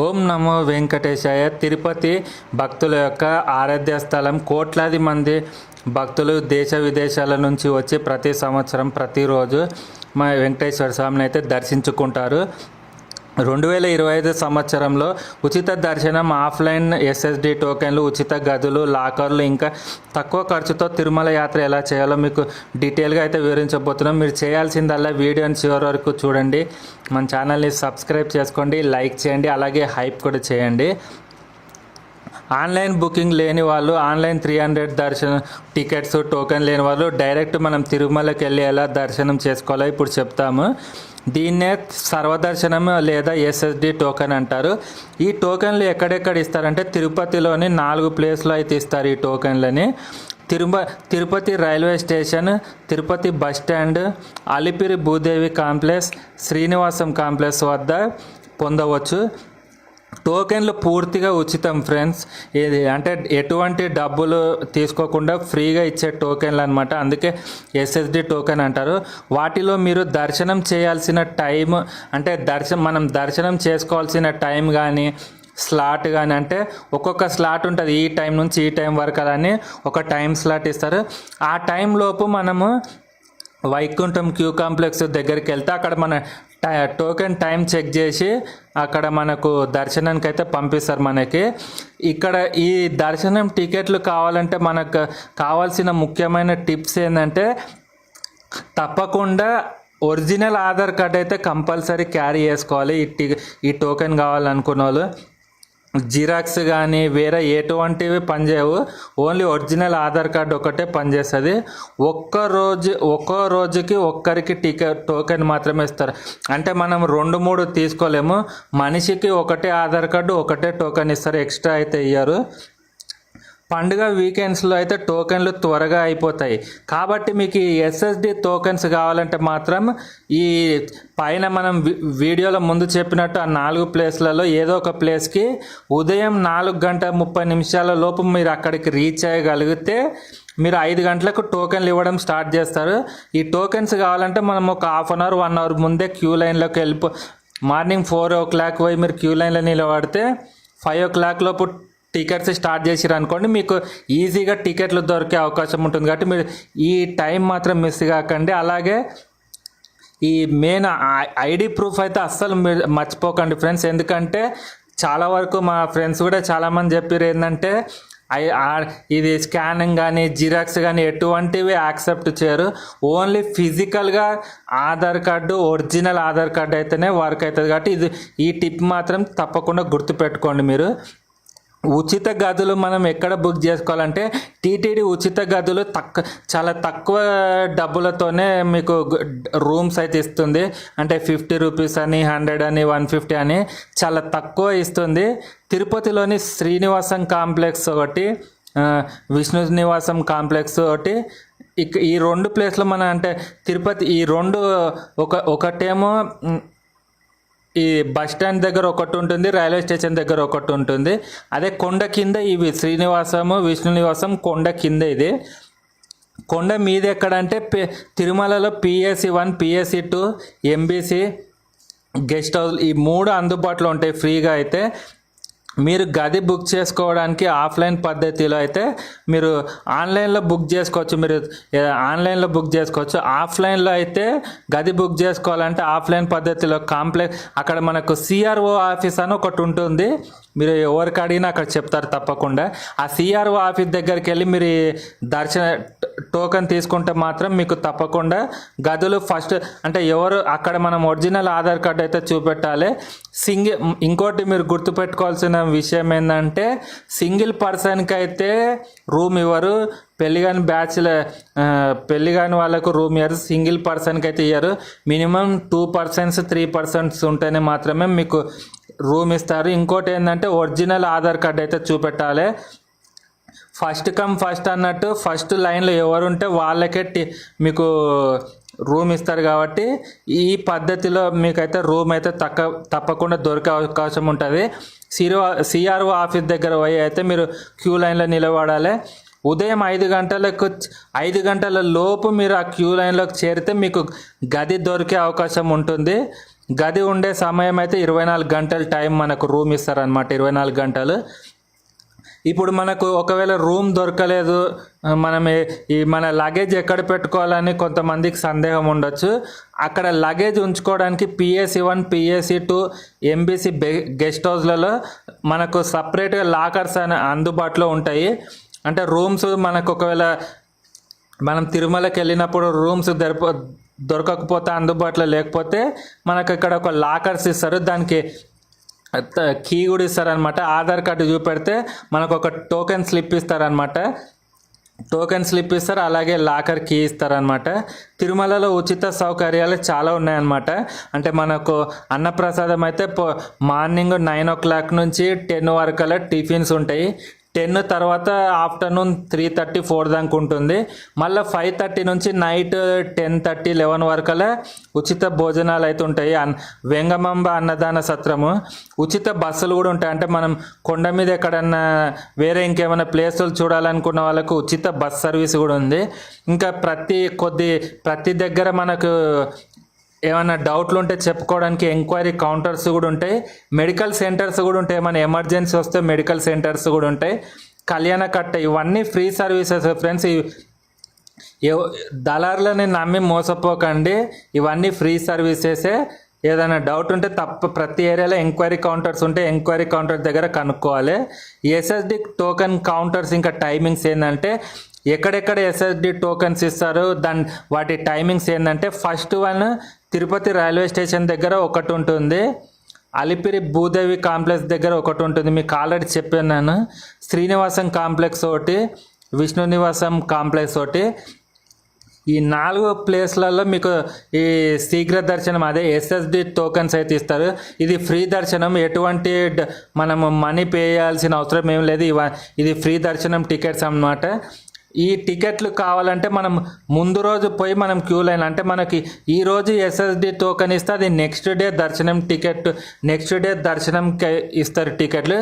ఓం నమో వెంకటేశాయ. తిరుపతి భక్తుల యొక్క ఆరాధ్య స్థలం. కోట్లాది మంది భక్తులు దేశ విదేశాల నుంచి వచ్చి ప్రతి సంవత్సరం ప్రతిరోజు మా వెంకటేశ్వర స్వామిని అయితే దర్శించుకుంటారు. రెండు వేల ఇరవై ఐదు సంవత్సరంలో ఉచిత దర్శనం ఆఫ్లైన్ ఎస్ఎస్డి టోకెన్లు ఉచిత గదులు లాకర్లు ఇంకా తక్కువ ఖర్చుతో తిరుమల యాత్ర ఎలా చేయాలో మీకు డీటెయిల్గా అయితే వివరించబోతున్నాం. మీరు చేయాల్సిందల్లా వీడియోని చివరి వరకు చూడండి. మన ఛానల్ని సబ్స్క్రైబ్ చేసుకోండి లైక్ చేయండి అలాగే హైప్ కూడా చేయండి. ఆన్లైన్ బుకింగ్ లేని వాళ్ళు ఆన్లైన్ త్రీ హండ్రెడ్ దర్శనం టికెట్స్ టోకెన్ లేని వాళ్ళు డైరెక్ట్ మనం తిరుమలకి వెళ్ళి ఎలా దర్శనం చేసుకోవాలో ఇప్పుడు చెప్తాము. దీన్నే సర్వదర్శనం లేదా ఎస్ఎస్డి టోకెన్ అంటారు. ఈ టోకెన్లు ఎక్కడెక్కడ ఇస్తారంటే తిరుపతిలోని నాలుగు ప్లేస్లో అయితే ఇస్తారు ఈ టోకెన్లని. తిరుమ Tirupati railway station Tirupati bus stand Alipiri Bhudevi complex Srinivasam complex వద్ద పొందవచ్చు. టోకెన్లు పూర్తిగా ఉచితం ఫ్రెండ్స్. ఇది అంటే ఎటువంటి డబ్బులు తీసుకోకుండా ఫ్రీగా ఇచ్చే టోకెన్లు అనమాట అందుకే ఎస్ఎస్డి టోకెన్ అంటారు. వాటిలో మీరు దర్శనం చేయాల్సిన టైం అంటే దర్శనం మనం దర్శనం చేసుకోవాల్సిన టైం కానీ స్లాట్ కానీ అంటే ఒక్కొక్క స్లాట్ ఉంటుంది. ఈ టైం నుంచి ఈ టైం వరకు అని ఒక టైం స్లాట్ ఇస్తారు. ఆ టైం లోపు మనము వైకుంఠం క్యూ కాంప్లెక్స్ దగ్గరికి వెళ్తే అక్కడ మన టోకెన్ టైం చెక్ చేసి అక్కడ మనకు దర్శనానికి అయితే పంపిస్తారు మనకి. ఇక్కడ ఈ దర్శనం టికెట్లు కావాలంటే మనకు కావాల్సిన ముఖ్యమైన టిప్స్ ఏంటంటే తప్పకుండా ఒరిజినల్ ఆధార్ కార్డ్ అయితే కంపల్సరీ క్యారీ చేసుకోవాలి. ఈ టి ఈ టోకెన్ కావాలనుకున్న వాళ్ళు. జిరాక్స్ కానీ వేరే ఎటువంటివి పనిచేయవు. ఓన్లీ ఒరిజినల్ ఆధార్ కార్డు ఒకటే పనిచేస్తుంది. ఒక్క రోజు ఒక్కో రోజుకి ఒక్కరికి టికెట్ టోకెన్ మాత్రమే ఇస్తారు. అంటే మనం రెండు మూడు తీసుకోలేము. మనిషికి ఒకటే ఆధార్ కార్డు ఒకటే టోకెన్ ఇస్తారు. ఎక్స్ట్రా అయితే ఇయ్యరు. పండుగ వీకెండ్స్లో అయితే టోకెన్లు త్వరగా అయిపోతాయి. కాబట్టి మీకు ఈ ఎస్ఎస్డి టోకెన్స్ కావాలంటే మాత్రం ఈ పైన మనం వీడియోలో ముందు చెప్పినట్టు ఆ నాలుగు ప్లేస్లలో ఏదో ఒక ప్లేస్కి ఉదయం నాలుగు గంట ముప్పై నిమిషాల లోపు మీరు అక్కడికి రీచ్ అయ్యగలిగితే మీరు ఐదు గంటలకు టోకెన్లు ఇవ్వడం స్టార్ట్ చేస్తారు. ఈ టోకెన్స్ కావాలంటే మనం ఒక half an hour one hour ముందే క్యూ లైన్లోకి వెళ్ళిపో మార్నింగ్ ఫోర్ ఓ క్లాక్ పోయి మీరు క్యూ లైన్లో నిలబడితే ఫైవ్ ఓ క్లాక్ లోపు టికెట్స్ స్టార్ట్ చేసిరు అనుకోండి మీకు ఈజీగా టికెట్లు దొరికే అవకాశం ఉంటుంది. కాబట్టి మీరు ఈ టైం మాత్రం మిస్ కాకండి. అలాగే ఈ మెయిన్ ఐడి ప్రూఫ్ అయితే అస్సలు మీరు మర్చిపోకండి ఫ్రెండ్స్. ఎందుకంటే చాలా వరకు మా ఫ్రెండ్స్ కూడా చాలామంది చెప్పారు ఏంటంటే ఐ- ఇది స్కానింగ్ కానీ జిరాక్స్ కానీ ఎటువంటివి యాక్సెప్ట్ చేయరు. ఓన్లీ ఫిజికల్గా Aadhaar card original Aadhaar card అయితేనే వర్క్ అవుతుంది. కాబట్టి ఇది ఈ టిప్ మాత్రం తప్పకుండా గుర్తుపెట్టుకోండి మీరు. ఉచిత గదులు మనం ఎక్కడ బుక్ చేసుకోవాలంటే టీటీడీ ఉచిత గదులు తక్కువ చాలా తక్కువ డబ్బులతోనే మీకు రూమ్స్ అయితే ఇస్తుంది. అంటే ఫిఫ్టీ రూపీస్ అని హండ్రెడ్ అని వన్ ఫిఫ్టీ అని చాలా తక్కువ ఇస్తుంది. తిరుపతిలోని శ్రీనివాసం కాంప్లెక్స్ ఒకటి విష్ణు నివాసం కాంప్లెక్స్ ఒకటి. ఇక ఈ రెండు ప్లేస్లో మన అంటే తిరుపతి ఈ రెండు ఒక ఒకటేమో ఈ బస్ స్టాండ్ దగ్గర ఒకటి ఉంటుంది రైల్వే స్టేషన్ దగ్గర ఒకటి ఉంటుంది. అదే కొండ కింద ఇవి శ్రీనివాసము విష్ణు నివాసం కొండ కింద ఇది. కొండ మీద ఎక్కడ అంటే పి- తిరుమలలో PSC one PSC two MBC guest house ఈ మూడు అందుబాటులో ఉంటాయి ఫ్రీగా అయితే. మీరు గది బుక్ చేసుకోవడానికి ఆఫ్లైన్ పద్ధతిలో అయితే మీరు ఆన్లైన్లో బుక్ చేసుకోవచ్చు. మీరు ఆన్లైన్లో బుక్ చేసుకోవచ్చు. ఆఫ్లైన్లో అయితే గది బుక్ చేసుకోవాలంటే ఆఫ్లైన్ పద్ధతిలో కాంప్లెక్స్ అక్కడ మనకు సిఆర్ఓ ఆఫీస్ అని ఒకటి ఉంటుంది. మీరు ఎవరికి అడిగినా అక్కడ చెప్తారు తప్పకుండా. ఆ సిఆర్ఓ ఆఫీస్ దగ్గరికి వెళ్ళి మీరు దర్శన టోకెన్ తీసుకుంటే మాత్రం మీకు తప్పకుండా గదులు ఫస్ట్ అంటే ఎవరు అక్కడ మనం ఒరిజినల్ ఆధార్ కార్డు అయితే చూపెట్టాలి. సింగిల్ ఇంకోటి మీరు గుర్తుపెట్టుకోవాల్సిన విషయం ఏంటంటే సింగిల్ పర్సన్కి అయితే రూమ్ ఇవ్వరు. పెళ్ళి కాని బ్యాచ్లర్ పెళ్ళి కాని వాళ్ళకు రూమ్ ఇవ్వరు సింగిల్ పర్సన్కి అయితే ఇవ్వరు minimum two persons three persons ఉంటేనే మాత్రమే మీకు రూమ్ ఇస్తారు. ఇంకోటి ఏంటంటే ఒరిజినల్ ఆధార్ కార్డ్ అయితే చూపెట్టాలి. ఫస్ట్ కమ్ ఫస్ట్ అన్నట్టు ఫస్ట్ లైన్లో ఎవరుంటే వాళ్ళకే మీకు రూమ్ ఇస్తారు కాబట్టి ఈ పద్ధతిలో మీకైతే రూమ్ అయితే తక్క తప్పకుండా దొరికే అవకాశం ఉంటుంది. సిరో సిఆర్ఓ ఆఫీస్ దగ్గర పోయి అయితే మీరు క్యూ లైన్లో నిలబడాలి. ఉదయం ఐదు గంటలకు ఐదు గంటల లోపు మీరు ఆ క్యూ లైన్లోకి చేరితే మీకు గది దొరికే అవకాశం ఉంటుంది. గది ఉండే సమయం అయితే ఇరవై నాలుగు గంటలు టైం మనకు రూమ్ ఇస్తారనమాట ఇరవై నాలుగు గంటలు. ఇప్పుడు మనకు ఒకవేళ రూమ్ దొరకలేదు మనం ఈ మన లగేజ్ ఎక్కడ పెట్టుకోవాలని కొంతమందికి సందేహం ఉండొచ్చు. అక్కడ లగేజ్ ఉంచుకోవడానికి PSC one PSC two MBC guest హౌస్లలో మనకు సపరేట్గా లాకర్స్ అని అందుబాటులో ఉంటాయి. అంటే రూమ్స్ మనకు ఒకవేళ మనం తిరుమలకి వెళ్ళినప్పుడు రూమ్స్ దొరక దొరకకపోతే అందుబాటులో లేకపోతే మనకు ఇక్కడ ఒక లాకర్స్ ఇస్తారు. దానికి కీ కూడా ఇస్తారనమాట ఆధార్ కార్డు చూపెడితే మనకు ఒక టోకెన్ స్లిప్ ఇస్తారనమాట టోకెన్ స్లిప్ ఇస్తారు అలాగే లాకర్ కీ ఇస్తారనమాట తిరుమలలో ఉచిత సౌకర్యాలు చాలా ఉన్నాయన్నమాట. అంటే మనకు అన్నప్రసాదం అయితే మార్నింగ్ నైన్ ఓ క్లాక్ నుంచి టెన్ వరకల్లా టిఫిన్స్ ఉంటాయి. టెన్ తర్వాత ఆఫ్టర్నూన్ త్రీ థర్టీ ఫోర్ దాకా ఉంటుంది. మళ్ళీ ఫైవ్ థర్టీ నుంచి నైట్ టెన్ థర్టీ లెవెన్ వరకల్లా ఉచిత భోజనాలు అయితే ఉంటాయి. అన్ వెంగమాంబ అన్నదాన సత్రము. ఉచిత బస్సులు కూడా ఉంటాయి. అంటే మనం కొండ మీద ఎక్కడన్నా వేరే ఇంకేమైనా ప్లేసులు చూడాలనుకున్న వాళ్ళకు ఉచిత బస్ సర్వీస్ కూడా ఉంది. ఇంకా ప్రతి కొద్ది ప్రతి దగ్గర మనకు ఏమైనా డౌట్లు ఉంటే చెప్పుకోవడానికి ఎంక్వైరీ కౌంటర్స్ కూడా ఉంటాయి. మెడికల్ సెంటర్స్ కూడా ఉంటాయి. ఏమైనా ఎమర్జెన్సీ వస్తే మెడికల్ సెంటర్స్ కూడా ఉంటాయి. కళ్యాణ కట్ట ఇవన్నీ ఫ్రీ సర్వీసెస్ ఫ్రెండ్స్. ఎవ- దళారులని నమ్మి మోసపోకండి. ఇవన్నీ ఫ్రీ సర్వీసెసే. ఏదైనా డౌట్ ఉంటే తప్ప ప్రతి ఏరియాలో ఎంక్వైరీ కౌంటర్స్ ఉంటే ఎంక్వైరీ కౌంటర్ దగ్గర కనుక్కోవాలి. ఎస్ఎస్డి టోకెన్ కౌంటర్స్ ఇంకా టైమింగ్స్ ఏంటంటే ఎక్కడెక్కడ ఎస్ఎస్డి టోకెన్స్ ఇస్తారు దాని వాటి టైమింగ్స్ ఏంటంటే first one Tirupati railway station దగ్గర ఒకటి ఉంటుంది. అలిపిరి భూదేవి కాంప్లెక్స్ దగ్గర ఒకటి ఉంటుంది. మీకు ఆల్రెడీ చెప్పాను నేను. శ్రీనివాసం కాంప్లెక్స్ ఒకటి విష్ణు నివాసం కాంప్లెక్స్ ఒకటి. ఈ నాలుగు ప్లేస్లలో మీకు ఈ శీఘ్ర దర్శనం అదే ఎస్ఎస్డి టోకెన్స్ అయితే ఇస్తారు. ఇది ఫ్రీ దర్శనం. ఎటువంటి మనము మనీ పే చేయాల్సిన అవసరం ఏం లేదు. ఇవ ఇది ఫ్రీ దర్శనం టికెట్స్ అన్నమాట. ఈ టికెట్లు కావాలంటే మనం ముందు రోజు పోయి మనం క్యూ లైన్ అంటే మనకి ఈ రోజు ఎస్ఎస్డి టోకెన్ ఇస్తే అది నెక్స్ట్ డే దర్శనం టికెట్ నెక్స్ట్ డే దర్శనం ఇస్తారు టికెట్లు.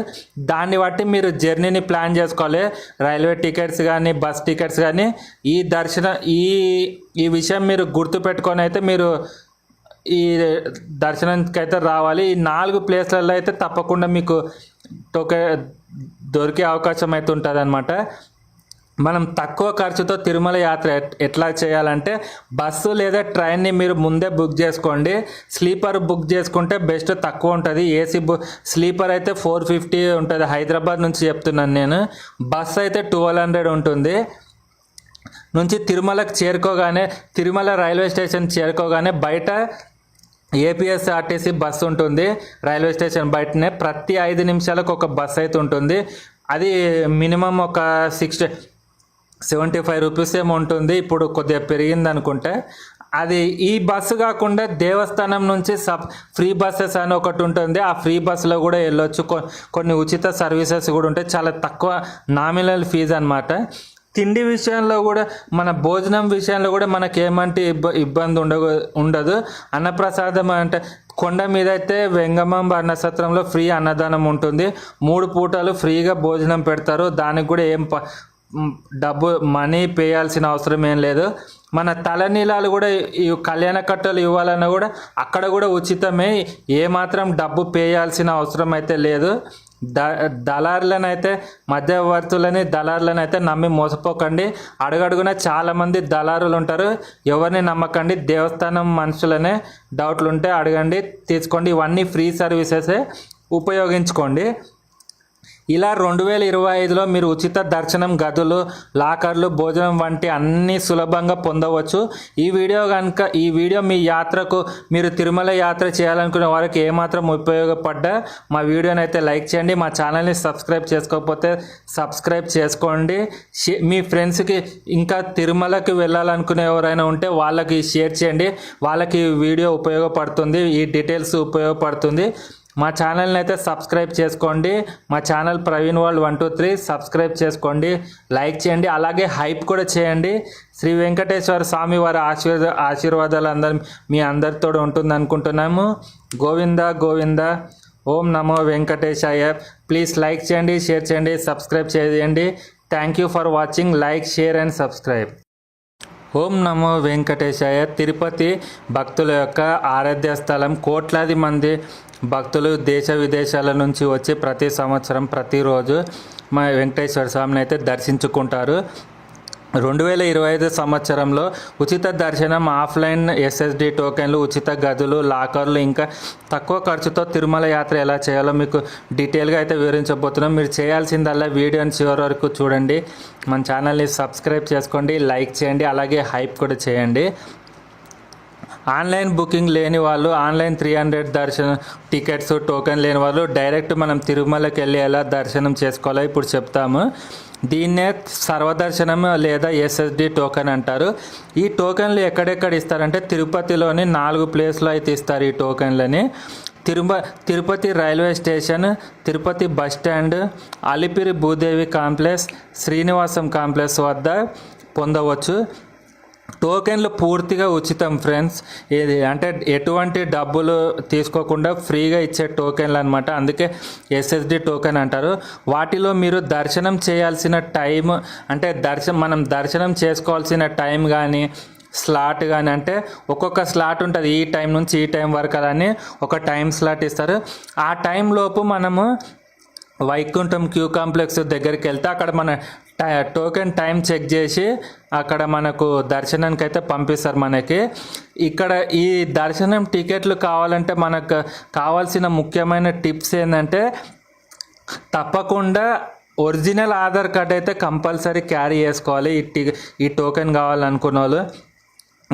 దాన్ని బట్టి మీరు జర్నీని ప్లాన్ చేసుకోవాలి. రైల్వే టికెట్స్ కానీ బస్ టికెట్స్ కానీ ఈ దర్శనం ఈ ఈ విషయం మీరు గుర్తుపెట్టుకొని అయితే మీరు ఈ దర్శనానికి అయితే రావాలి. ఈ నాలుగు ప్లేస్లలో అయితే తప్పకుండా మీకు టోకె దొరికే అవకాశం అయితే ఉంటుంది మనం తక్కువ ఖర్చుతో తిరుమల యాత్ర ఎట్లా చేయాలంటే బస్సు లేదా ట్రైన్ని మీరు ముందే బుక్ చేసుకోండి. స్లీపర్ బుక్ చేసుకుంటే బెస్ట్ తక్కువ ఉంటుంది. ఏసీ బు స్లీపర్ అయితే ఫోర్ ఫిఫ్టీ ఉంటుంది. హైదరాబాద్ నుంచి చెప్తున్నాను నేను. బస్ అయితే ట్వెల్వ్ హండ్రెడ్ ఉంటుంది. నుంచి తిరుమలకు చేరుకోగానే తిరుమల రైల్వే స్టేషన్ చేరుకోగానే బయట ఏపీఎస్ఆర్టీసీ బస్సు ఉంటుంది. రైల్వే స్టేషన్ బయటనే ప్రతి ఐదు నిమిషాలకు ఒక బస్సు అయితే ఉంటుంది. అది మినిమం ఒక సిక్స్టీ సెవెంటీ ఫైవ్ రూపీస్ ఏమో ఉంటుంది. ఇప్పుడు కొద్దిగా పెరిగింది అనుకుంటే అది ఈ బస్సు కాకుండా దేవస్థానం నుంచి సబ్ ఫ్రీ బస్సెస్ అని ఒకటి ఉంటుంది. ఆ ఫ్రీ బస్సులో కూడా వెళ్ళొచ్చు. కొ- కొన్ని ఉచిత సర్వీసెస్ కూడా ఉంటాయి. చాలా తక్కువ నామినల్ ఫీజు అనమాట తిండి విషయంలో కూడా మన భోజనం విషయంలో కూడా మనకి ఏమంటే ఇబ్బ ఇబ్బంది ఉండ ఉండదు. అన్నప్రసాదం అంటే కొండ మీద అయితే వెంగమం అన్నసత్రంలో ఫ్రీ అన్నదానం ఉంటుంది. మూడు పూటలు ఫ్రీగా భోజనం పెడతారు. దానికి కూడా ఏం ప- డబ్బు మనీ పేయాల్సిన అవసరం ఏం లేదు. మన తలనీలాలు కూడా ఈ కళ్యాణ కట్టలు ఇవ్వాలన్నా కూడా అక్కడ కూడా ఉచితమే. ఏమాత్రం డబ్బు పేయాల్సిన అవసరం అయితే లేదు. ద దళారులనైతే మధ్యవర్తులని దళారులనైతే అయితే నమ్మి మోసపోకండి. అడుగడుగున చాలామంది దళారులు ఉంటారు. ఎవరిని నమ్మకండి దేవస్థానం మనుషులనే డౌట్లు ఉంటే అడగండి తీసుకోండి. ఇవన్నీ ఫ్రీ సర్వీసెసే. ఉపయోగించుకోండి. ఇలా రెండు వేల ఇరవై ఐదులో మీరు ఉచిత దర్శనం గదులు లాకర్లు భోజనం వంటి అన్ని సులభంగా పొందవచ్చు. ఈ వీడియో కనుక ఈ వీడియో మీ యాత్రకు మీరు తిరుమల యాత్ర చేయాలనుకునే వారికి ఏమాత్రం ఉపయోగపడ్డా మా వీడియోని అయితే లైక్ చేయండి. మా ఛానల్ని సబ్స్క్రైబ్ చేసుకోకపోతే సబ్స్క్రైబ్ చేసుకోండి. షే- మీ ఫ్రెండ్స్కి ఇంకా తిరుమలకి వెళ్ళాలనుకునే ఎవరైనా ఉంటే వాళ్ళకి షేర్ చేయండి. వాళ్ళకి ఈ వీడియో ఉపయోగపడుతుంది. ఈ డీటెయిల్స్ ఉపయోగపడుతుంది. మా ఛానల్ని అయితే సబ్స్క్రైబ్ చేసుకోండి. మా channel Praveen world one two three subscribe చేసుకోండి. లైక్ చేయండి. అలాగే హైప్ కూడా చేయండి. శ్రీ వెంకటేశ్వర స్వామి వారి ఆశీర్వాద ఆశీర్వాదాలు అందరి మీ అందరితో ఉంటుంది అనుకుంటున్నాము. గోవింద గోవింద. ఓం నమో వెంకటేశాయ. ప్లీజ్ లైక్ చేయండి షేర్ చేయండి సబ్స్క్రైబ్ చేయండి. Thank you for watching like share and subscribe ఓం నమో వెంకటేశాయ. తిరుపతి భక్తుల యొక్క ఆరాధ్య స్థలం కోట్లాది మంది భక్తులు దేశ విదేశాల నుంచి వచ్చి ప్రతి సంవత్సరం ప్రతిరోజు మా వెంకటేశ్వర స్వామిని అయితే దర్శించుకుంటారు. రెండు వేల ఇరవై ఐదు సంవత్సరంలో ఉచిత దర్శనం ఆఫ్లైన్ ఎస్ఎస్డి టోకెన్లు ఉచిత గదులు లాకర్లు ఇంకా తక్కువ ఖర్చుతో తిరుమల యాత్ర ఎలా చేయాలో మీకు డీటెయిల్గా అయితే వివరించబోతున్నాం. మీరు చేయాల్సిందల్లా వీడియోని చివరి వరకు చూడండి. మన ఛానల్ని సబ్స్క్రైబ్ చేసుకోండి లైక్ చేయండి అలాగే హైప్ కూడా చేయండి. ఆన్లైన్ బుకింగ్ లేని వాళ్ళు ఆన్లైన్ త్రీ హండ్రెడ్ దర్శనం టికెట్స్ టోకెన్ లేని వాళ్ళు డైరెక్ట్ మనం తిరుమలకి వెళ్ళి ఎలా దర్శనం చేసుకోవాలో ఇప్పుడు చెప్తాము. దీన్నే సర్వదర్శనం లేదా ఎస్ఎస్డి టోకెన్ అంటారు. ఈ టోకెన్లు ఎక్కడెక్కడ ఇస్తారంటే తిరుపతిలోని నాలుగు ప్లేస్లో అయితే ఇస్తారు ఈ టోకెన్లని తిరుమ Tirupati railway station Tirupati bus stand Alipiri Bhudevi complex Srinivasam complex వద్ద పొందవచ్చు. టోకెన్లు పూర్తిగా ఉచితం ఫ్రెండ్స్. ఇది అంటే ఎటువంటి డబ్బులు తీసుకోకుండా ఫ్రీగా ఇచ్చే టోకెన్లు అనమాట అందుకే ఎస్ఎస్డి టోకెన్ అంటారు. వాటిలో మీరు దర్శనం చేయాల్సిన టైం అంటే దర్శనం మనం దర్శనం చేసుకోవాల్సిన టైం కానీ స్లాట్ కానీ అంటే ఒక్కొక్క స్లాట్ ఉంటుంది. ఈ టైం నుంచి ఈ టైం వరకు అని ఒక టైం స్లాట్ ఇస్తారు. ఆ టైం లోపు మనము వైకుంఠం క్యూ కాంప్లెక్స్ దగ్గరికి వెళ్తే అక్కడ మన టోకెన్ టైం చెక్ చేసి అక్కడ మనకు దర్శనానికి అయితే పంపిస్తారు మనకి. ఇక్కడ ఈ దర్శనం టికెట్లు కావాలంటే మనకు కావాల్సిన ముఖ్యమైన టిప్స్ ఏంటంటే తప్పకుండా ఒరిజినల్ ఆధార్ కార్డ్ అయితే కంపల్సరీ క్యారీ చేసుకోవాలి. ఈ టి ఈ టోకెన్ కావాలనుకున్న వాళ్ళు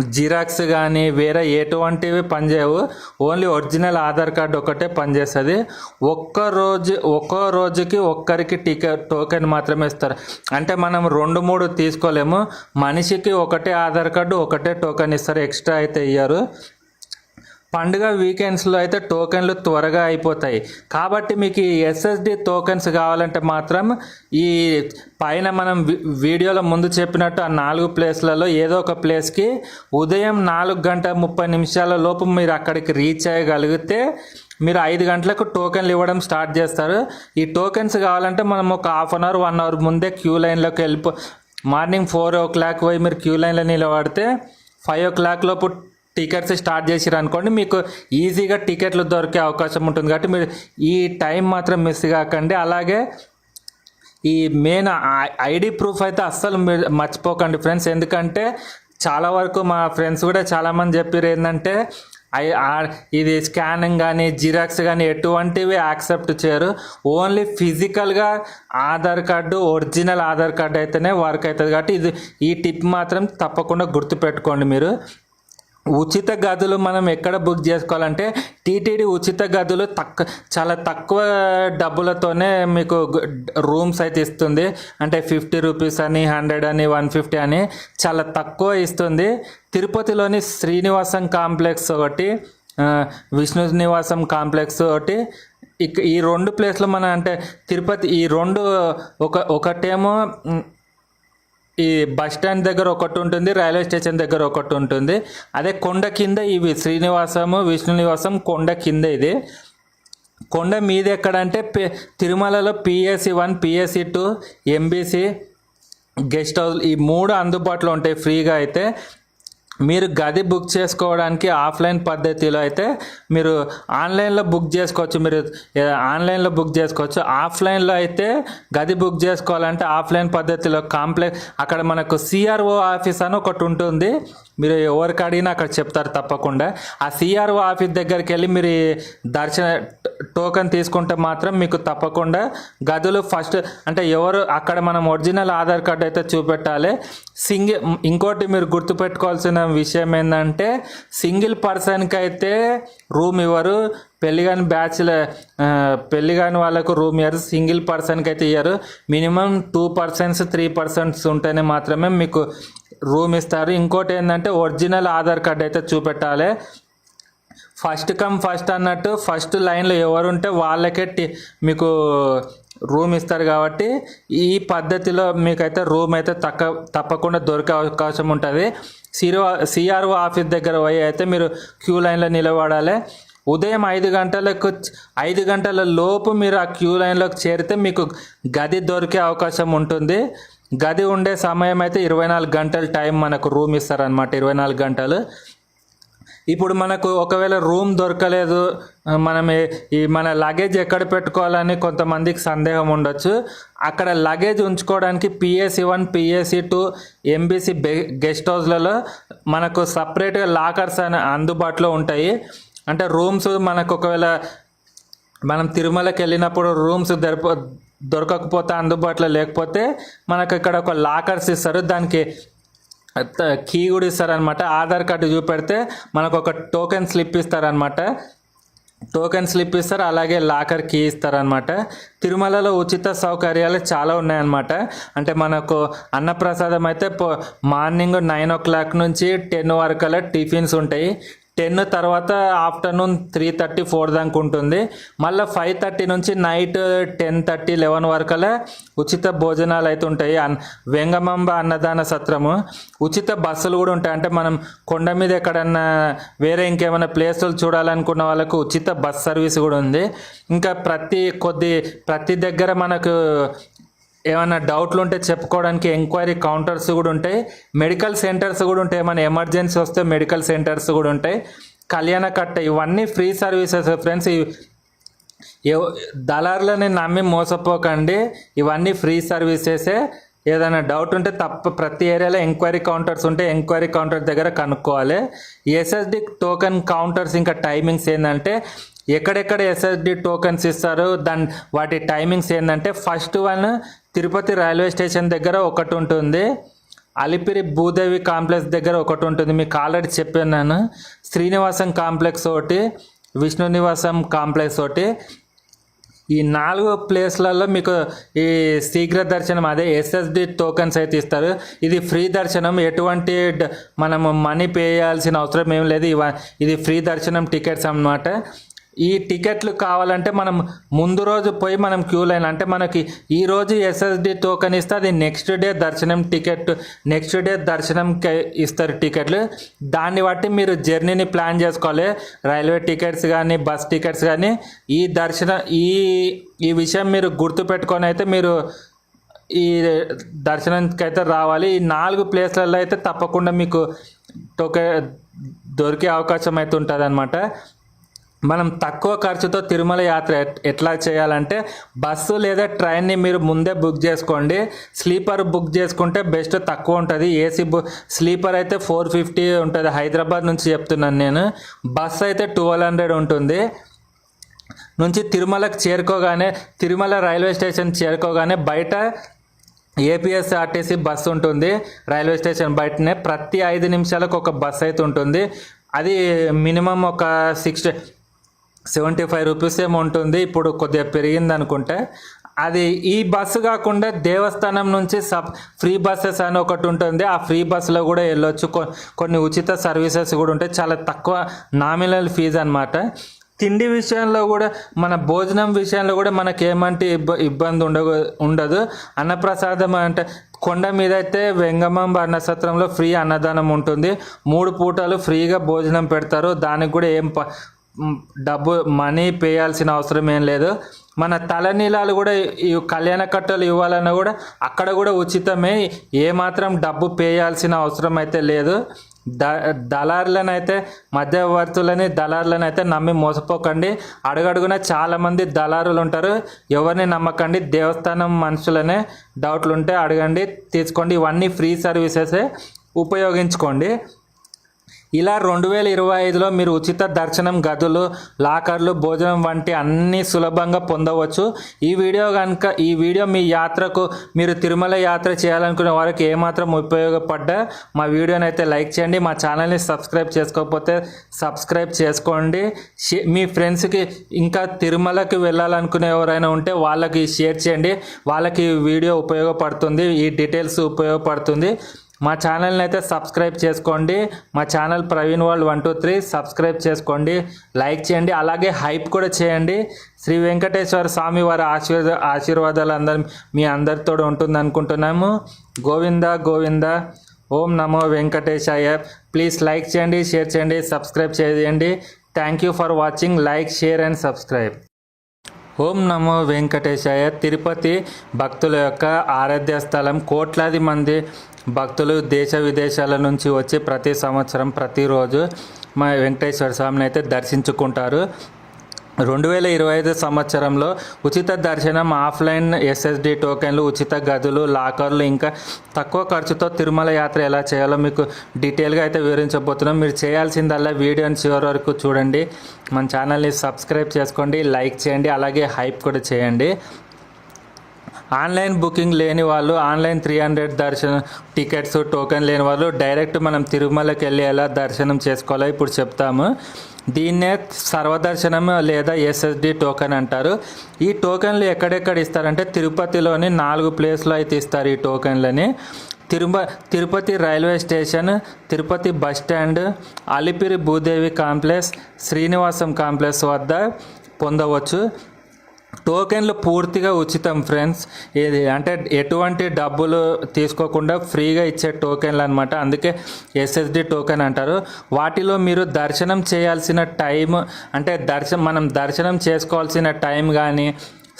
జిరాక్స్ కానీ వేరే ఎటువంటివి పనిచేయవు. ఓన్లీ ఒరిజినల్ ఆధార్ కార్డు ఒకటే పనిచేస్తుంది. ఒక్క రోజు ఒక్కో రోజుకి ఒక్కరికి టికెట్ టోకెన్ మాత్రమే ఇస్తారు. అంటే మనం రెండు మూడు తీసుకోలేము. మనిషికి ఒకటే ఆధార్ కార్డు ఒకటే టోకెన్ ఇస్తారు. ఎక్స్ట్రా అయితే ఇయ్యారు. పండుగ వీకెండ్స్లో అయితే టోకెన్లు త్వరగా అయిపోతాయి. కాబట్టి మీకు ఈ ఎస్ఎస్డి టోకెన్స్ కావాలంటే మాత్రం ఈ పైన మనం వీడియోలో ముందు చెప్పినట్టు ఆ నాలుగు ప్లేస్లలో ఏదో ఒక ప్లేస్కి ఉదయం నాలుగు గంట ముప్పై నిమిషాల లోపు మీరు అక్కడికి రీచ్ అయ్యగలిగితే మీరు ఐదు గంటలకు టోకెన్లు ఇవ్వడం స్టార్ట్ చేస్తారు. ఈ టోకెన్స్ కావాలంటే మనం ఒక half an hour one hour ముందే క్యూ లైన్లోకి వెళ్ళిపో మార్నింగ్ ఫోర్ ఓ క్లాక్ పోయి మీరు క్యూ లైన్లో నిలబడితే ఫైవ్ ఓ క్లాక్ లోపు టికెట్స్ స్టార్ట్ చేసిరు అనుకోండి మీకు ఈజీగా టికెట్లు దొరికే అవకాశం ఉంటుంది. కాబట్టి మీరు ఈ టైం మాత్రం మిస్ కాకండి. అలాగే ఈ మెయిన్ ఐడి ప్రూఫ్ అయితే అస్సలు మీరు మర్చిపోకండి ఫ్రెండ్స్. ఎందుకంటే చాలా వరకు మా ఫ్రెండ్స్ కూడా చాలామంది చెప్పారు ఏంటంటే ఐ- ఇది స్కానింగ్ కానీ జిరాక్స్ కానీ ఎటువంటివి యాక్సెప్ట్ చేయరు. ఓన్లీ ఫిజికల్గా Aadhaar card original Aadhaar card అయితేనే వర్క్ అవుతుంది. కాబట్టి ఇది ఈ టిప్ మాత్రం తప్పకుండా గుర్తుపెట్టుకోండి మీరు. ఉచిత గదులు మనం ఎక్కడ బుక్ చేసుకోవాలంటే టీటీడీ ఉచిత గదులు తక్కువ చాలా తక్కువ డబ్బులతోనే మీకు రూమ్స్ అయితే ఇస్తుంది. అంటే ఫిఫ్టీ రూపీస్ అని హండ్రెడ్ అని వన్ ఫిఫ్టీ అని చాలా తక్కువ ఇస్తుంది. తిరుపతిలోని శ్రీనివాసం కాంప్లెక్స్ ఒకటి విష్ణు నివాసం కాంప్లెక్స్ ఒకటి. ఇక ఈ రెండు ప్లేస్లు మన అంటే తిరుపతి ఈ రెండు ఒక ఒకటేమో ఈ బస్ స్టాండ్ దగ్గర ఒకటి ఉంటుంది రైల్వే స్టేషన్ దగ్గర ఒకటి ఉంటుంది. అదే కొండ కింద ఇవి శ్రీనివాసము విష్ణు నివాసం కొండ కింద ఇది. కొండ మీద ఎక్కడంటే తిరుమలలో PSC one PSC two MBC guest house ఈ మూడు అందుబాటులో ఉంటాయి ఫ్రీగా అయితే. మీరు గది బుక్ చేసుకోవడానికి ఆఫ్లైన్ పద్ధతిలో అయితే మీరు ఆన్లైన్లో బుక్ చేసుకోవచ్చు. మీరు ఆన్లైన్లో బుక్ చేసుకోవచ్చు. ఆఫ్లైన్లో అయితే గది బుక్ చేసుకోవాలంటే ఆఫ్లైన్ పద్ధతిలో కాంప్లెక్స్ అక్కడ మనకు సిఆర్ఓ ఆఫీస్ అని ఒకటి ఉంటుంది. మీరు ఎవరికి అడిగినా అక్కడ చెప్తారు తప్పకుండా. ఆ సిఆర్ఓ ఆఫీస్ దగ్గరికి వెళ్ళి మీరు దర్శన టోకెన్ తీసుకుంటే మాత్రం మీకు తప్పకుండా గదులు ఫస్ట్ అంటే ఎవరు అక్కడ మనం ఒరిజినల్ ఆధార్ కార్డు అయితే చూపెట్టాలి. సింగిల్ ఇంకోటి మీరు గుర్తుపెట్టుకోవాల్సిన విషయం ఏంటంటే సింగిల్ పర్సన్కి అయితే రూమ్ ఇవ్వరు. పెళ్ళి కాని బ్యాచ్ల పెళ్ళి కాని వాళ్ళకు రూమ్ ఇవ్వరు సింగిల్ పర్సన్కి అయితే ఇవ్వరు minimum two persons three persons ఉంటేనే మాత్రమే మీకు రూమ్ ఇస్తారు. ఇంకోటి ఏంటంటే ఒరిజినల్ ఆధార్ కార్డ్ అయితే చూపెట్టాలి. ఫస్ట్ కమ్ ఫస్ట్ అన్నట్టు ఫస్ట్ లైన్లో ఎవరు ఉంటే వాళ్ళకే మీకు రూమ్ ఇస్తారు కాబట్టి ఈ పద్ధతిలో మీకైతే రూమ్ అయితే తక్క తప్పకుండా దొరికే అవకాశం ఉంటుంది. సిరో సిఆర్ఓ ఆఫీస్ దగ్గర పోయి అయితే మీరు క్యూ లైన్లో నిలబడాలి. ఉదయం ఐదు గంటలకు ఐదు గంటల లోపు మీరు ఆ క్యూ లైన్లోకి చేరితే మీకు గది దొరికే అవకాశం ఉంటుంది. గది ఉండే సమయం అయితే ఇరవై నాలుగు గంటలు టైం మనకు రూమ్ ఇస్తారనమాట ఇరవై నాలుగు గంటలు. ఇప్పుడు మనకు ఒకవేళ రూమ్ దొరకలేదు మనం ఈ మన లగేజ్ ఎక్కడ పెట్టుకోవాలని కొంతమందికి సందేహం ఉండొచ్చు. అక్కడ లగేజ్ ఉంచుకోవడానికి PSC one PSC two MBC guest హౌస్లలో మనకు సపరేట్గా లాకర్స్ అని అందుబాటులో ఉంటాయి. అంటే రూమ్స్ మనకు ఒకవేళ మనం తిరుమలకి వెళ్ళినప్పుడు రూమ్స్ దొరక దొరకకపోతే అందుబాటులో లేకపోతే మనకు ఇక్కడ ఒక లాకర్స్ ఇస్తారు. దానికి కీ కూడా ఇస్తారనమాట ఆధార్ కార్డు చూపెడితే మనకు ఒక టోకెన్ స్లిప్ ఇస్తారనమాట టోకెన్ స్లిప్ ఇస్తారు అలాగే లాకర్ కీ ఇస్తారనమాట తిరుమలలో ఉచిత సౌకర్యాలు చాలా ఉన్నాయన్నమాట. అంటే మనకు అన్నప్రసాదం అయితే మార్నింగ్ నైన్ ఓ క్లాక్ నుంచి టెన్ వరకు టిఫిన్స్ ఉంటాయి. టెన్ తర్వాత ఆఫ్టర్నూన్ త్రీ థర్టీ ఫోర్ దాకా ఉంటుంది. మళ్ళీ ఫైవ్ థర్టీ నుంచి నైట్ టెన్ థర్టీ లెవెన్ వరకలే ఉచిత భోజనాలు అయితే ఉంటాయి. అన్ వెంగమంబ అన్నదాన సత్రము. ఉచిత బస్సులు కూడా ఉంటాయి. అంటే మనం కొండ మీద ఎక్కడన్నా వేరే ఇంకేమైనా ప్లేసులు చూడాలనుకున్న వాళ్ళకు ఉచిత బస్ సర్వీస్ కూడా ఉంది. ఇంకా ప్రతి కొద్ది ప్రతి దగ్గర మనకు ఏమైనా డౌట్లు ఉంటే చెప్పుకోవడానికి ఎంక్వైరీ కౌంటర్స్ కూడా ఉంటాయి. మెడికల్ సెంటర్స్ కూడా ఉంటాయి. ఏమైనా ఎమర్జెన్సీ వస్తే మెడికల్ సెంటర్స్ కూడా ఉంటాయి. కళ్యాణ కట్ట ఇవన్నీ ఫ్రీ సర్వీసెస్ ఫ్రెండ్స్. దళారులని నమ్మి మోసపోకండి. ఇవన్నీ ఫ్రీ సర్వీసెసే. ఏదైనా డౌట్ ఉంటే తప్ప ప్రతి ఏరియాలో ఎంక్వైరీ కౌంటర్స్ ఉంటే ఎంక్వైరీ కౌంటర్ దగ్గర కనుక్కోవాలి. ఎస్ఎస్డి టోకెన్ కౌంటర్స్ ఇంకా టైమింగ్స్ ఏంటంటే ఎక్కడెక్కడ ఎస్ఎస్డి టోకెన్స్ ఇస్తారు దాని వాటి టైమింగ్స్ ఏంటంటే first one Tirupati railway station దగ్గర ఒకటి ఉంటుంది. అలిపిరి భూదేవి కాంప్లెక్స్ దగ్గర ఒకటి ఉంటుంది. మీకు ఆల్రెడీ చెప్పాను శ్రీనివాసం కాంప్లెక్స్ ఒకటి విష్ణు నివాసం కాంప్లెక్స్ ఒకటి. ఈ నాలుగు ప్లేస్లలో మీకు ఈ శీఘ్ర దర్శనం అదే ఎస్ఎస్డి టోకెన్స్ అయితే ఇస్తారు. ఇది ఫ్రీ దర్శనం. ఎటువంటి మనం మనము మనీ పే చేయాల్సిన అవసరం ఏం లేదు. ఇవ ఇది ఫ్రీ దర్శనం టికెట్స్ అన్నమాట. ఈ టికెట్లు కావాలంటే మనం ముందు రోజు పోయి మనం క్యూ లైన్ అంటే మనకి ఈ రోజు ఎస్ఎస్డి టోకెన్ ఇస్తే అది నెక్స్ట్ డే దర్శనం టికెట్ నెక్స్ట్ డే దర్శనం ఇస్తారు టికెట్లు. దాన్ని బట్టి మీరు జర్నీని ప్లాన్ చేసుకోవాలి. రైల్వే టికెట్స్ కానీ బస్ టికెట్స్ కానీ ఈ దర్శనం ఈ ఈ విషయం మీరు గుర్తుపెట్టుకొని అయితే మీరు ఈ దర్శనానికి అయితే రావాలి. ఈ నాలుగు ప్లేస్లలో అయితే తప్పకుండా మీకు టోకె దొరికే అవకాశం అయితే ఉంటుంది అనమాట మనం తక్కువ ఖర్చుతో తిరుమల యాత్ర ఎట్లా చేయాలంటే బస్సు లేదా ట్రైన్ని మీరు ముందే బుక్ చేసుకోండి. స్లీపర్ బుక్ చేసుకుంటే బెస్ట్ తక్కువ ఉంటుంది. ఏసీ బు స్లీపర్ అయితే ఫోర్ ఫిఫ్టీ ఉంటుంది. హైదరాబాద్ నుంచి చెప్తున్నాను నేను. బస్సు అయితే ట్వెల్వ్ హండ్రెడ్ ఉంటుంది. నుంచి తిరుమలకు చేరుకోగానే తిరుమల రైల్వే స్టేషన్ చేరుకోగానే బయట ఏపీఎస్ఆర్టీసీ బస్సు ఉంటుంది. రైల్వే స్టేషన్ బయటనే ప్రతి ఐదు నిమిషాలకు ఒక బస్సు అయితే ఉంటుంది. అది మినిమం ఒక సిక్స్టీ సెవెంటీ ఫైవ్ రూపీస్ ఏమో ఉంటుంది. ఇప్పుడు కొద్దిగా పెరిగింది అనుకుంటే అది ఈ బస్సు కాకుండా దేవస్థానం నుంచి సబ్ ఫ్రీ బస్సెస్ అని ఒకటి ఉంటుంది. ఆ ఫ్రీ బస్సులో కూడా వెళ్ళొచ్చు. కొ- కొన్ని ఉచిత సర్వీసెస్ కూడా ఉంటాయి. చాలా తక్కువ నామినల్ ఫీజు అనమాట తిండి విషయంలో కూడా మన భోజనం విషయంలో కూడా మనకి ఏమంటే ఇబ్బ ఇబ్బంది ఉండ ఉండదు. అన్నప్రసాదం అంటే కొండ మీద అయితే వెంగమాంబ అన్నసత్రంలో ఫ్రీ అన్నదానం ఉంటుంది. మూడు పూటలు ఫ్రీగా భోజనం పెడతారు. దానికి కూడా ఏం డబ్బు మనీ పేయాల్సిన అవసరం ఏం లేదు. మన తలనీలాలు కూడా ఈ కళ్యాణ కట్టలు ఇవ్వాలన్నా కూడా అక్కడ కూడా ఉచితమే. ఏమాత్రం డబ్బు పేయాల్సిన అవసరం అయితే లేదు. ద దళారులనైతే మధ్యవర్తులని దళారులనైతే నమ్మి మోసపోకండి. అడుగడుగున చాలామంది దళారులు ఉంటారు. ఎవరిని నమ్మకండి దేవస్థానం మనుషులనే డౌట్లు ఉంటే అడగండి తీసుకోండి. ఇవన్నీ ఫ్రీ సర్వీసెసే. ఉపయోగించుకోండి. ఇలా రెండు వేల ఇరవై ఐదులో మీరు ఉచిత దర్శనం గదులు లాకర్లు భోజనం వంటి అన్ని సులభంగా పొందవచ్చు. ఈ వీడియో కనుక ఈ వీడియో మీ యాత్రకు మీరు తిరుమల యాత్ర చేయాలనుకునే వారికి ఏమాత్రం ఉపయోగపడ్డా మా వీడియోని అయితే లైక్ చేయండి. మా ఛానల్ని సబ్స్క్రైబ్ చేసుకోకపోతే సబ్స్క్రైబ్ చేసుకోండి. షే- మీ ఫ్రెండ్స్కి ఇంకా తిరుమలకి వెళ్ళాలనుకునే ఎవరైనా ఉంటే వాళ్ళకి షేర్ చేయండి. వాళ్ళకి ఈ వీడియో ఉపయోగపడుతుంది. ఈ డీటెయిల్స్ ఉపయోగపడుతుంది. మా ఛానల్ని అయితే సబ్స్క్రైబ్ చేసుకోండి. మా channel Praveen world one two three subscribe చేసుకోండి. లైక్ చేయండి. అలాగే హైప్ కూడా చేయండి. శ్రీ వెంకటేశ్వర స్వామి వారి ఆశీర్వాద ఆశీర్వాదాలు అందరి మీ అందరితో ఉంటుంది అనుకుంటున్నాము గోవింద గోవింద. ఓం నమో వెంకటేశాయ. ప్లీజ్ లైక్ చేయండి షేర్ చేయండి సబ్స్క్రైబ్ చేయండి. Thank you for watching. Like share and subscribe. ఓం నమో వెంకటేశాయ. తిరుపతి భక్తుల యొక్క ఆరాధ్య స్థలం కోట్లాది మంది భక్తులు దేశ విదేశాల నుంచి వచ్చి ప్రతి సంవత్సరం ప్రతిరోజు మా వెంకటేశ్వర స్వామిని అయితే దర్శించుకుంటారు. రెండు వేల ఇరవై ఐదు సంవత్సరంలో ఉచిత దర్శనం ఆఫ్లైన్ ఎస్ఎస్డి టోకెన్లు ఉచిత గదులు లాకర్లు ఇంకా తక్కువ ఖర్చుతో తిరుమల యాత్ర ఎలా చేయాలో మీకు డీటెయిల్గా అయితే వివరించబోతున్నాం. మీరు చేయాల్సిందల్లా వీడియోని చివరి వరకు చూడండి. మన ఛానల్ని సబ్స్క్రైబ్ చేసుకోండి లైక్ చేయండి అలాగే హైప్ కూడా చేయండి. ఆన్లైన్ బుకింగ్ లేని వాళ్ళు ఆన్లైన్ త్రీ హండ్రెడ్ దర్శనం టికెట్స్ టోకెన్ లేని వాళ్ళు డైరెక్ట్ మనం తిరుమలకి వెళ్ళి ఎలా దర్శనం చేసుకోవాలో ఇప్పుడు చెప్తాము. దీన్నే సర్వదర్శనం లేదా ఎస్ఎస్డి టోకెన్ అంటారు. ఈ టోకెన్లు ఎక్కడెక్కడ ఇస్తారంటే తిరుపతిలోని నాలుగు ప్లేస్లో అయితే ఇస్తారు ఈ టోకెన్లని తిరుమ Tirupati railway station Tirupati bus stand Alipiri Bhudevi complex Srinivasam complex వద్ద పొందవచ్చు. టోకెన్లు పూర్తిగా ఉచితం ఫ్రెండ్స్. ఇది అంటే ఎటువంటి డబ్బులు తీసుకోకుండా ఫ్రీగా ఇచ్చే టోకెన్లు అనమాట అందుకే ఎస్ఎస్డి టోకెన్ అంటారు. వాటిలో మీరు దర్శనం చేయాల్సిన టైం అంటే దర్శనం మనం దర్శనం చేసుకోవాల్సిన టైం కానీ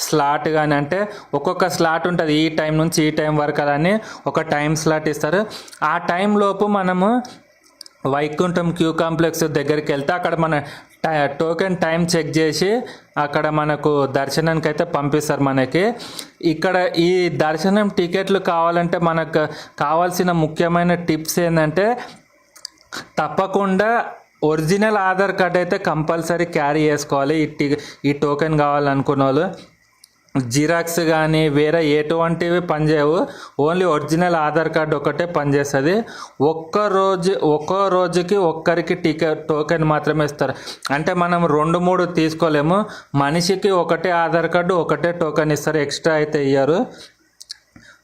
స్లాట్ కానీ అంటే ఒక్కొక్క స్లాట్ ఉంటుంది. ఈ టైం నుంచి ఈ టైం వరకు అని ఒక టైం స్లాట్ ఇస్తారు. ఆ టైం లోపు మనము వైకుంఠం క్యూ కాంప్లెక్స్ దగ్గరికి వెళ్తే అక్కడ మన టోకెన్ టైం చెక్ చేసి అక్కడ మనకు దర్శనానికి అయితే పంపిస్తారు మనకి. ఇక్కడ ఈ దర్శనం టికెట్లు కావాలంటే మనకు కావాల్సిన ముఖ్యమైన టిప్స్ ఏంటంటే తప్పకుండా ఒరిజినల్ ఆధార్ కార్డ్ అయితే కంపల్సరీ క్యారీ చేసుకోవాలి. ఈ టి ఈ టోకెన్ కావాలనుకున్న వాళ్ళు. జిరాక్స్ కానీ వేరే ఎటువంటివి పనిచేయవు. ఓన్లీ ఒరిజినల్ ఆధార్ కార్డు ఒకటే పనిచేస్తుంది. ఒక్క రోజు ఒక్కో రోజుకి ఒక్కరికి టికెట్ టోకెన్ మాత్రమే ఇస్తారు. అంటే మనం రెండు మూడు తీసుకోలేము. మనిషికి ఒకటే ఆధార్ కార్డు ఒకటే టోకెన్ ఇస్తారు. ఎక్స్ట్రా అయితే ఇయ్యారు.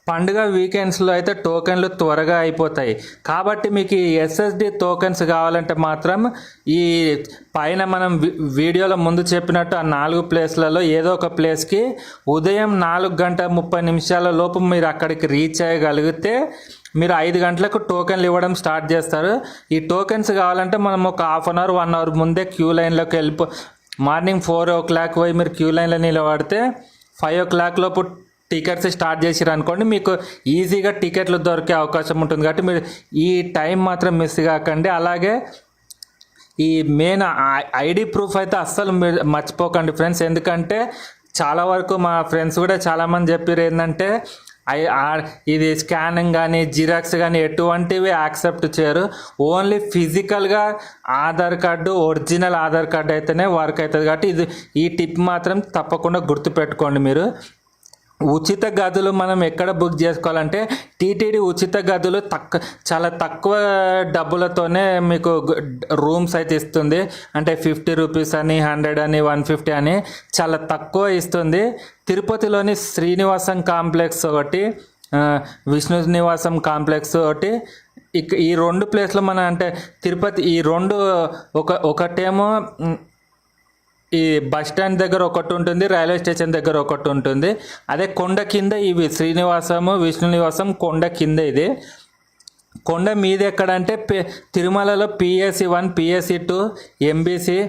పండుగ వీకెండ్స్లో అయితే టోకెన్లు త్వరగా అయిపోతాయి. కాబట్టి మీకు ఈ ఎస్ఎస్డి టోకెన్స్ కావాలంటే మాత్రం ఈ పైన మనం వీడియోలో ముందు చెప్పినట్టు ఆ నాలుగు ప్లేస్లలో ఏదో ఒక ప్లేస్కి ఉదయం నాలుగు గంట ముప్పై నిమిషాల లోపు మీరు అక్కడికి రీచ్ అయ్యగలిగితే మీరు ఐదు గంటలకు టోకెన్లు ఇవ్వడం స్టార్ట్ చేస్తారు. ఈ టోకెన్స్ కావాలంటే మనం ఒక half an hour one hour ముందే క్యూ లైన్లోకి వెళ్ళిపో మార్నింగ్ ఫోర్ ఓ క్లాక్ పోయి మీరు క్యూ లైన్లో నిలబడితే ఫైవ్ ఓ క్లాక్ లోపు టికెట్స్ స్టార్ట్ చేసిరు అనుకోండి మీకు ఈజీగా టికెట్లు దొరికే అవకాశం ఉంటుంది. కాబట్టి మీరు ఈ టైం మాత్రం మిస్ కాకండి. అలాగే ఈ మెయిన్ ఐడి ప్రూఫ్ అయితే అస్సలు మీరు మర్చిపోకండి ఫ్రెండ్స్. ఎందుకంటే చాలా వరకు మా ఫ్రెండ్స్ కూడా చాలామంది చెప్పారు ఏంటంటే ఐ- ఇది స్కానింగ్ కానీ జిరాక్స్ కానీ ఎటువంటివి యాక్సెప్ట్ చేయరు. ఓన్లీ ఫిజికల్గా Aadhaar card original Aadhaar card అయితేనే వర్క్ అవుతుంది. కాబట్టి ఇది ఈ టిప్ మాత్రం తప్పకుండా గుర్తుపెట్టుకోండి మీరు. ఉచిత గదులు మనం ఎక్కడ బుక్ చేసుకోవాలంటే టీటీడీ ఉచిత గదులు తక్కువ చాలా తక్కువ డబ్బులతోనే మీకు రూమ్స్ అయితే ఇస్తుంది. అంటే ఫిఫ్టీ రూపీస్ అని హండ్రెడ్ అని వన్ ఫిఫ్టీ అని చాలా తక్కువ ఇస్తుంది. తిరుపతిలోని శ్రీనివాసం కాంప్లెక్స్ ఒకటి విష్ణు నివాసం కాంప్లెక్స్ ఒకటి. ఇక ఈ రెండు ప్లేస్లో మన అంటే తిరుపతి ఈ రెండు ఒక ఒకటేమో ఈ బస్ స్టాండ్ దగ్గర ఒకటి ఉంటుంది రైల్వే స్టేషన్ దగ్గర ఒకటి ఉంటుంది. అదే కొండ కింద ఇవి శ్రీనివాసము విష్ణు నివాసం కొండ కింద ఇది. కొండ మీద ఎక్కడంటే పే- తిరుమలలో PSC one PSC two MBC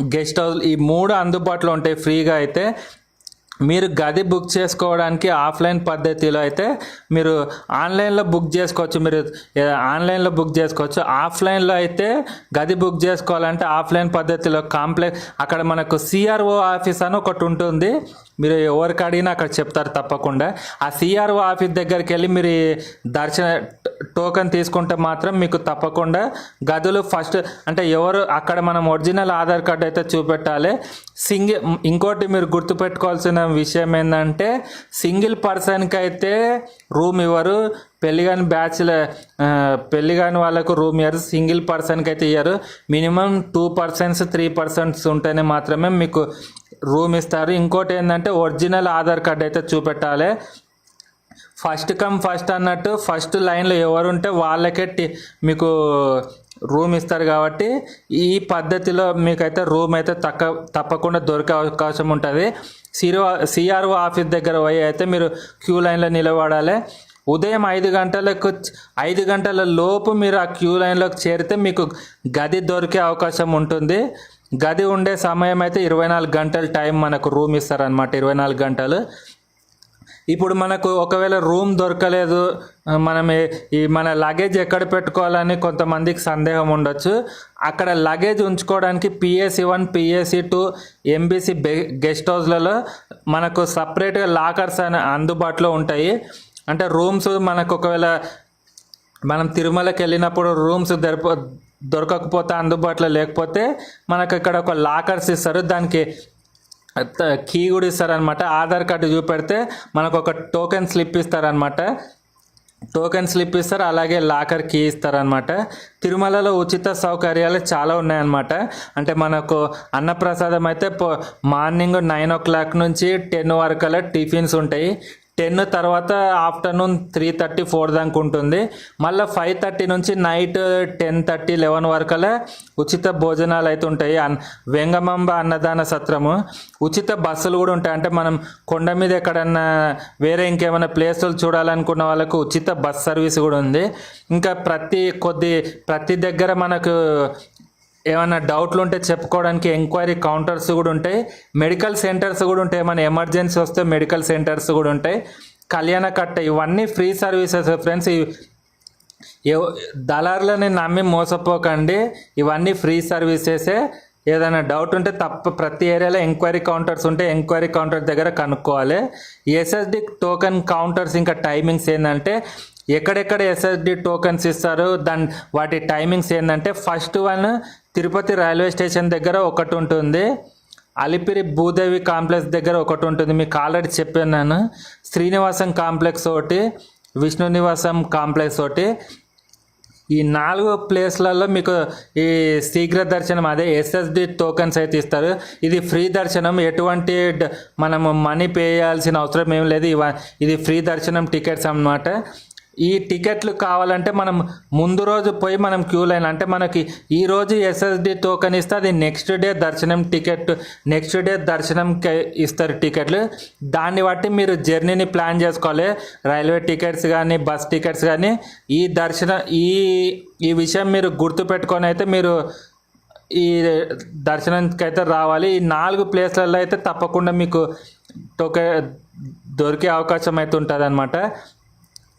guest house ఈ మూడు అందుబాటులో ఉంటాయి ఫ్రీగా అయితే. మీరు గది బుక్ చేసుకోవడానికి ఆఫ్లైన్ పద్ధతిలో అయితే మీరు ఆన్లైన్లో బుక్ చేసుకోవచ్చు. మీరు ఆన్లైన్లో బుక్ చేసుకోవచ్చు. ఆఫ్లైన్లో అయితే గది బుక్ చేసుకోవాలంటే ఆఫ్లైన్ పద్ధతిలో కాంప్లెక్స్ అక్కడ మనకు సిఆర్ఓ ఆఫీస్ అని ఒకటి ఉంటుంది. మీరు ఎవరికి అడిగినా అక్కడ చెప్తారు తప్పకుండా. ఆ సిఆర్ఓ ఆఫీస్ దగ్గరికి వెళ్ళి మీరు దర్శన టోకెన్ తీసుకుంటే మాత్రం మీకు తప్పకుండా గదులు ఫస్ట్ అంటే ఎవరు అక్కడ మనం ఒరిజినల్ ఆధార్ కార్డు అయితే చూపెట్టాలి. సింగిల్ ఇంకోటి మీరు గుర్తుపెట్టుకోవాల్సిన విషయం ఏంటంటే సింగిల్ పర్సన్కి అయితే రూమ్ ఇవ్వరు. పెళ్ళి కాని బ్యాచ్లర్ పెళ్ళి కాని వాళ్ళకు రూమ్ ఇవ్వరు సింగిల్ పర్సన్కి అయితే ఇవ్వరు minimum two persons three persons ఉంటేనే మాత్రమే మీకు రూమ్ ఇస్తారు. ఇంకోటి ఏంటంటే ఒరిజినల్ ఆధార్ కార్డ్ అయితే చూపెట్టాలి. ఫస్ట్ కమ్ ఫస్ట్ అన్నట్టు ఫస్ట్ లైన్లో ఎవరు ఉంటే వాళ్ళకే మీకు రూమ్ ఇస్తారు కాబట్టి ఈ పద్ధతిలో మీకైతే రూమ్ అయితే తక్క తప్పకుండా దొరికే అవకాశం ఉంటుంది. సిరో సిఆర్ఓ ఆఫీస్ దగ్గర పోయి అయితే మీరు క్యూ లైన్లో నిలబడాలి. ఉదయం ఐదు గంటలకు ఐదు గంటల లోపు మీరు ఆ క్యూ లైన్లోకి చేరితే మీకు గది దొరికే అవకాశం ఉంటుంది. గది ఉండే సమయం అయితే ఇరవై నాలుగు గంటలు టైం మనకు రూమ్ ఇస్తారనమాట ఇరవై నాలుగు గంటలు. ఇప్పుడు మనకు ఒకవేళ రూమ్ దొరకలేదు మనం ఈ మన లగేజ్ ఎక్కడ పెట్టుకోవాలని కొంతమందికి సందేహం ఉండొచ్చు. అక్కడ లగేజ్ ఉంచుకోవడానికి PSC one PSC two MBC guest హౌస్లలో మనకు సపరేట్గా లాకర్స్ అనే అందుబాటులో ఉంటాయి. అంటే రూమ్స్ మనకు ఒకవేళ మనం తిరుమలకి వెళ్ళినప్పుడు రూమ్స్ దొరక దొరకకపోతే అందుబాటులో లేకపోతే మనకు ఇక్కడ ఒక లాకర్స్ ఇస్తారు. దానికి కీ కూడా ఇస్తారనమాట ఆధార్ కార్డు చూపెడితే మనకు ఒక టోకెన్ స్లిప్ ఇస్తారనమాట టోకెన్ స్లిప్ ఇస్తారు అలాగే లాకర్ కీ ఇస్తారనమాట తిరుమలలో ఉచిత సౌకర్యాలు చాలా ఉన్నాయన్నమాట. అంటే మనకు అన్నప్రసాదం అయితే మార్నింగ్ నైన్ ఓ క్లాక్ నుంచి టెన్ వరకు టిఫిన్స్ ఉంటాయి. టెన్ తర్వాత ఆఫ్టర్నూన్ త్రీ థర్టీ ఫోర్ దాకా ఉంటుంది. మళ్ళీ ఫైవ్ థర్టీ నుంచి నైట్ టెన్ థర్టీ లెవెన్ వరకలే ఉచిత భోజనాలు అయితే ఉంటాయి. అన్ వెంగమంబ అన్నదాన సత్రము. ఉచిత బస్సులు కూడా ఉంటాయి. అంటే మనం కొండ మీద ఎక్కడన్నా వేరే ఇంకేమైనా ప్లేసులు చూడాలనుకున్న వాళ్ళకు ఉచిత బస్ సర్వీస్ కూడా ఉంది. ఇంకా ప్రతి కొద్ది ప్రతి దగ్గర మనకు ఏమైనా డౌట్లు ఉంటే చెప్పుకోవడానికి ఎంక్వైరీ కౌంటర్స్ కూడా ఉంటాయి. మెడికల్ సెంటర్స్ కూడా ఉంటాయి. ఏమైనా ఎమర్జెన్సీ వస్తే మెడికల్ సెంటర్స్ కూడా ఉంటాయి. కళ్యాణ కట్ట ఇవన్నీ ఫ్రీ సర్వీసెస్ ఫ్రెండ్స్ దళారులని నమ్మి మోసపోకండి. ఇవన్నీ ఫ్రీ సర్వీసెసే ఏదైనా డౌట్ ఉంటే తప్ప ప్రతి ఏరియాలో ఎంక్వైరీ కౌంటర్స్ ఉంటే ఎంక్వైరీ కౌంటర్ దగ్గర కనుక్కోవాలి. ఎస్ఎస్డి టోకెన్ కౌంటర్స్ ఇంకా టైమింగ్స్ ఏంటంటే ఎక్కడెక్కడ ఎస్ఎస్డి టోకెన్స్ ఇస్తారు దాని వాటి టైమింగ్స్ ఏంటంటే first one Tirupati railway station దగ్గర ఒకటి ఉంటుంది. అలిపిరి భూదేవి కాంప్లెక్స్ దగ్గర ఒకటి ఉంటుంది. మీకు ఆల్రెడీ చెప్పాను శ్రీనివాసం కాంప్లెక్స్ ఒకటి విష్ణు నివాసం కాంప్లెక్స్ ఒకటి. ఈ నాలుగు ప్లేస్లలో మీకు ఈ శీఘ్ర దర్శనం అదే ఎస్ఎస్డి టోకెన్స్ అయితే ఇస్తారు. ఇది ఫ్రీ దర్శనం. ఎటువంటి మనం మనము మనీ పే చేయాల్సిన అవసరం ఏం లేదు. ఇవ ఇది ఫ్రీ దర్శనం టికెట్స్ అన్నమాట. ఈ టికెట్లు కావాలంటే మనం ముందు రోజు పోయి మనం క్యూ లైన్ అంటే మనకి ఈ రోజు ఎస్ఎస్డి టోకెన్ ఇస్తే అది నెక్స్ట్ డే దర్శనం టికెట్ నెక్స్ట్ డే దర్శనం ఇస్తారు టికెట్లు. దాన్ని బట్టి మీరు జర్నీని ప్లాన్ చేసుకోవాలి. రైల్వే టికెట్స్ కానీ బస్ టికెట్స్ కానీ ఈ దర్శనం ఈ ఈ విషయం మీరు గుర్తుపెట్టుకొని అయితే మీరు ఈ దర్శనానికి అయితే రావాలి. ఈ నాలుగు ప్లేస్లలో అయితే తప్పకుండా మీకు టోకె దొరికే అవకాశం అయితే ఉంటుంది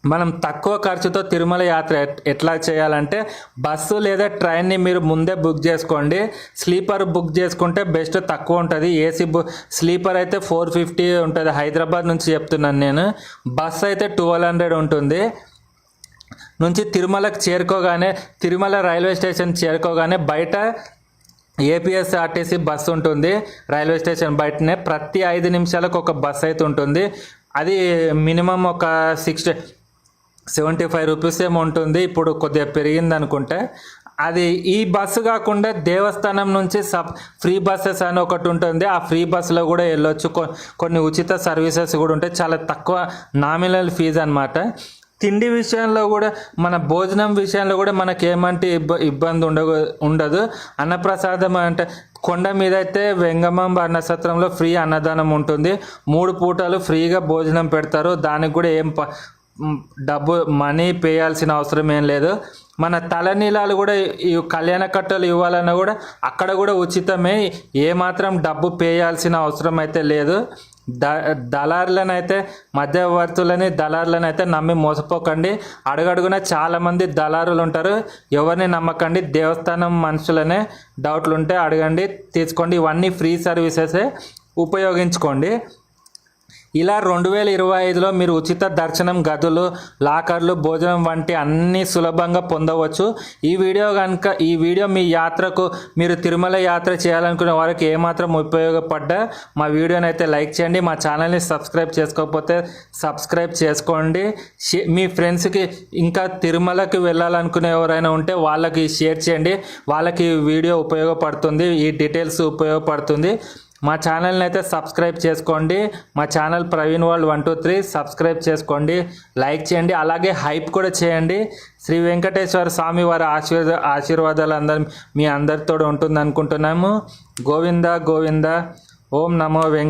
మనం తక్కువ ఖర్చుతో తిరుమల యాత్ర ఎట్లా చేయాలంటే బస్సు లేదా ట్రైన్ని మీరు ముందే బుక్ చేసుకోండి. స్లీపర్ బుక్ చేసుకుంటే బెస్ట్ తక్కువ ఉంటుంది. ఏసీ బు స్లీపర్ అయితే ఫోర్ ఫిఫ్టీ ఉంటుంది. హైదరాబాద్ నుంచి చెప్తున్నాను నేను. బస్సు అయితే ట్వెల్వ్ హండ్రెడ్ ఉంటుంది. నుంచి తిరుమలకు చేరుకోగానే తిరుమల రైల్వే స్టేషన్ చేరుకోగానే బయట ఏపీఎస్ఆర్టీసీ బస్సు ఉంటుంది. రైల్వే స్టేషన్ బయటనే ప్రతి ఐదు నిమిషాలకు ఒక బస్ అయితే ఉంటుంది. అది మినిమం ఒక సిక్స్టీ సెవెంటీ ఫైవ్ రూపీస్ ఏమో ఉంటుంది. ఇప్పుడు కొద్దిగా పెరిగింది అనుకుంటే అది ఈ బస్సు కాకుండా దేవస్థానం నుంచి సబ్ ఫ్రీ బస్సెస్ అని ఒకటి ఉంటుంది. ఆ ఫ్రీ బస్సులో కూడా వెళ్ళొచ్చు. కొ- కొన్ని ఉచిత సర్వీసెస్ కూడా ఉంటాయి. చాలా తక్కువ నామినల్ ఫీజు అనమాట తిండి విషయంలో కూడా మన భోజనం విషయంలో కూడా మనకి ఏమంటే ఇబ్బ ఇబ్బంది ఉండ ఉండదు. అన్నప్రసాదం అంటే కొండ మీద అయితే వెంగమం అన్నసత్రంలో ఫ్రీ అన్నదానం ఉంటుంది. మూడు పూటలు ఫ్రీగా భోజనం పెడతారు. దానికి కూడా ఏం డబ్బు మనీ పేయాల్సిన అవసరం ఏం లేదు. మన తలనీలాలు కూడా ఈ కళ్యాణ కట్టలు ఇవ్వాలన్నా కూడా అక్కడ కూడా ఉచితమే. ఏమాత్రం డబ్బు పేయాల్సిన అవసరం అయితే లేదు. ద దళారులనైతే మధ్యవర్తులని దళారులను అయితే నమ్మి మోసపోకండి. అడుగడుగున చాలామంది దళారులు ఉంటారు. ఎవరిని నమ్మకండి. దేవస్థానం మనుషులనే డౌట్లు ఉంటే అడగండి. తీసుకోండి. ఇవన్నీ ఫ్రీ సర్వీసెసే. ఉపయోగించుకోండి. ఇలా రెండు వేల ఇరవై ఐదులో మీరు ఉచిత దర్శనం గదులు లాకర్లు భోజనం వంటి అన్ని సులభంగా పొందవచ్చు. ఈ వీడియో కనుక ఈ వీడియో మీ యాత్రకు మీరు తిరుమల యాత్ర చేయాలనుకునే వారికి ఏమాత్రం ఉపయోగపడ్డా మా వీడియోని అయితే లైక్ చేయండి. మా ఛానల్ని సబ్స్క్రైబ్ చేసుకోకపోతే సబ్స్క్రైబ్ చేసుకోండి. షే- మీ ఫ్రెండ్స్కి ఇంకా తిరుమలకి వెళ్ళాలనుకునే ఎవరైనా ఉంటే వాళ్ళకి షేర్ చేయండి. వాళ్ళకి ఈ వీడియో ఉపయోగపడుతుంది ఈ డీటెయిల్స్ ఉపయోగపడుతుంది. మా ఛానల్ని అయితే సబ్స్క్రైబ్ చేసుకోండి. మా channel Praveen world one two three subscribe చేసుకోండి. లైక్ చేయండి. అలాగే హైప్ కూడా చేయండి. శ్రీ వెంకటేశ్వర స్వామి వారి ఆశీర్వాద ఆశీర్వాదాలు అందరి మీ అందరితో ఉంటుంది అనుకుంటున్నాము గోవింద గోవింద. ఓం నమో వెంక